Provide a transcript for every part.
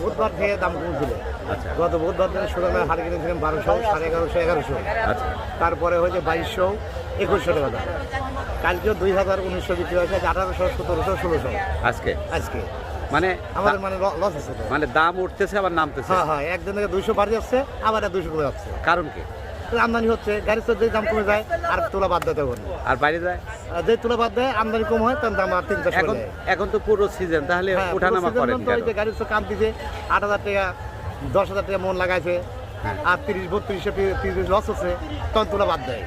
বুধবার থেকে দাম কমছিল। আচ্ছা। গত বুধবার থেকে সুরামের হাট কিনেছিলাম বারোশো সাড়ে এগারোশো এগারোশো। আচ্ছা। তারপরে হয়েছে বাইশশো একুশশো টাকা দাম। কালকেও দুই হাজার উনিশশো বিক্রি হয়েছে আঠারোশো সতেরোশো ষোলোশো। আজকে? আজকে। মানে আমাদের মানে লস আছে মানে দাম উঠতেছে আবার নামতেছে। হ্যাঁ হ্যাঁ একদিন থেকে দুইশো বাড়ি যাচ্ছে আবার দুইশো করে যাচ্ছে। কারণ কি? আমদানি হচ্ছে গাড়ির তো যে দাম কমে যায় আর তোলা বাদ দিতে হবে আর বাইরে যায়? আর যে তুলা বাদ দেয় আমদানি কম হয় তার দাম আর তিন এখন এখন তো পুরো সিজন তাহলে হ্যাঁ, ওঠানামা করেন তো ওই কেন? যে গাড়ির তো কাম দিছে আট হাজার টাকা দশ হাজার টাকা মন লাগাইছে আর তিরিশ বত্রিশে তিরিশ লস হচ্ছে তখন তুলা বাদ দেয়।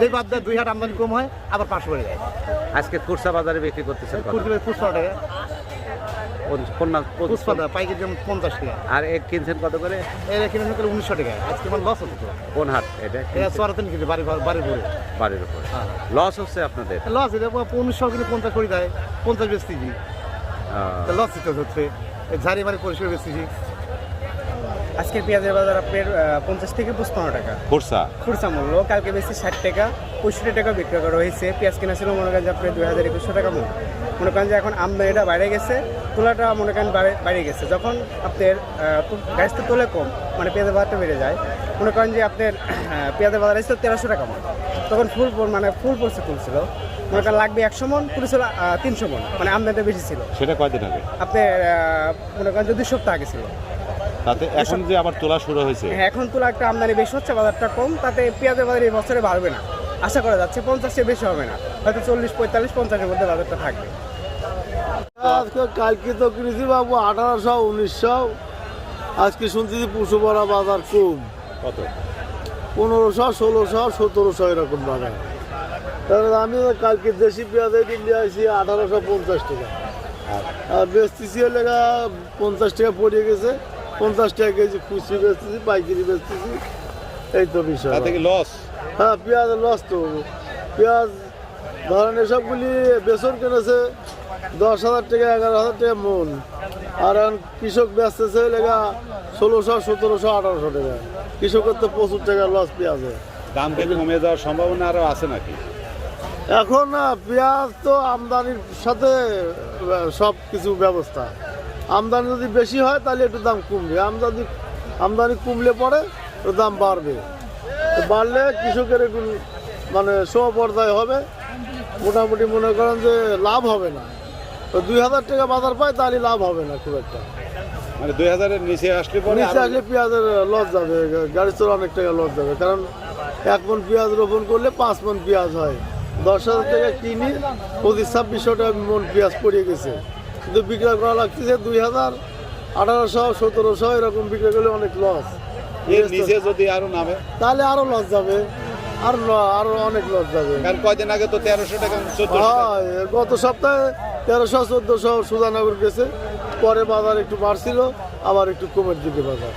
যে বাদ দেয় দুই হাট আমদানি কম হয় আবার পাঁচশো বেড়ে যায় আজকে খুরসা বাজারে বিক্রি করতেছে টাকা। পাইকারি যেমন পঞ্চাশ টাকা। আর এক কিনছেন কত করে? এর কিনে করে উনিশশো টাকা। আজকে আমার লস হচ্ছে। কোন হাট? এটা এটা চড়াতেন কিনছে বাড়ি বাড়ির উপর। হ্যাঁ। লস হচ্ছে আপনাদের? লস এটা উনিশশো কিনে পঞ্চাশ করে দেয়। পঞ্চাশ বেচতেছি আহ, লস হচ্ছে ঝাড়ি মারি পরিষ্কার বেচতেছি আজকে পেঁয়াজের বাজার আপনার পঞ্চাশ থেকে পঁচপান্ন টাকা। খুরসা? খুচরা মূল্য কালকে বেশি ষাট টাকা পঁয়ষট্টি টাকা বিক্রি করা হয়েছে। পেঁয়াজ কেনা ছিল মনে করেন যে আপনার দুই হাজার একুশশো টাকা মূল্য। মনে করেন যে এখন আমদানিটা বাইরে গেছে তোলাটা মনে করেন বাইরে গেছে। যখন আপনার গাছ তো তোলে কম মানে পেঁয়াজের বাজারটা বেড়ে যায়। মনে করেন যে আপনার পেঁয়াজের বাজার এসেছিল তেরোশো টাকা মন। তখন ফুল মানে ফুল পড়ছে তুলছিল। মনে করেন লাগবে একশো মন তুলেছিল তিনশো মন মানে আমদানিটা বেশি ছিল। সেটা কয়দিন আগে? আপনার মনে করেন যে দুই সপ্তাহ আগে ছিল। তাতে এখন যে আবার তোলা শুরু হয়েছে। হ্যাঁ এখন তুলা একটা আমদানি বেশি হচ্ছে বাজারটা কম তাতে পেঁয়াজের বাজার এই বছরে বাড়বে না। আশা করা যাচ্ছে পঞ্চাশের বেশি হবে না হয়তো চল্লিশ পঁয়তাল্লিশ পঞ্চাশের মধ্যে বাজারটা থাকবে। আজকে কালকে তো কিনেছি বাবু আঠারোশো উনিশশো। আজকে শুনতেছি পুষু বড়া বাজার কম। কত? পনেরোশো ষোলোশো সতেরোশো এরকম বাজার। তাহলে আমি কালকে দেশি পেঁয়াজ নিয়ে আসি আঠারোশো পঞ্চাশ টাকা। আর? বেচতেছি লেগা পঞ্চাশ টাকা পড়ে গেছে। পঞ্চাশ টাকা কেজি খুচরি বেচতেছি পাইকারি বেচতেছি। এই তো বিষয়। লস হ্যাঁ পেঁয়াজ লস তো পেঁয়াজ ধরেন এসবগুলি বেসন কিনেছে দশ হাজার টাকা এগারো হাজার টাকা মন। আর এখন কৃষক বেচতেছে লেগা ষোলোশো সতেরোশো আঠারোশো টাকা। কৃষকের তো প্রচুর টাকা লস পেঁয়াজে। দাম কমে যাওয়ার সম্ভাবনা আরও আছে নাকি? এখন পেঁয়াজ তো আমদানির সাথে সব কিছু ব্যবস্থা। আমদানি যদি বেশি হয় তাহলে একটু দাম কমবে। আমদানি আমদানি কমলে পরে দাম বাড়বে। বাড়লে কৃষকের একটু মানে সমপর্যায় হবে। মোটামুটি মনে করেন যে লাভ হবে না। তো দুই হাজার টাকা বাজার পায় তাহলে লাভ হবে না খুব একটা। মানে দুই হাজারের নিচে আসলে নিচে আসলে পেঁয়াজের লস যাবে। গাড়ি চোর অনেক টাকা লস যাবে। কারণ এক মন পেঁয়াজ রোপণ করলে পাঁচ মন পেঁয়াজ হয়। দশ হাজার টাকা কিনি পঁচিশ ছাব্বিশশো টাকা মন পেঁয়াজ পড়িয়ে গেছে। কিন্তু বিক্রয় করা লাগতেছে দুই হাজার আঠারোশো সতেরোশো এরকম বিক্রয় করলে অনেক লস এর নিচে যদি আরও নামে? তাহলে আরও লস যাবে। আর আরও অনেক লস যাবে। কারণ কয়দিন আগে তো তেরোশো টাকা হয় গত সপ্তাহে তেরোশো চোদ্দোশো সুজানগর গেছে। পরে বাজার একটু বাড়ছিল আবার একটু কমের দিকে বাজার।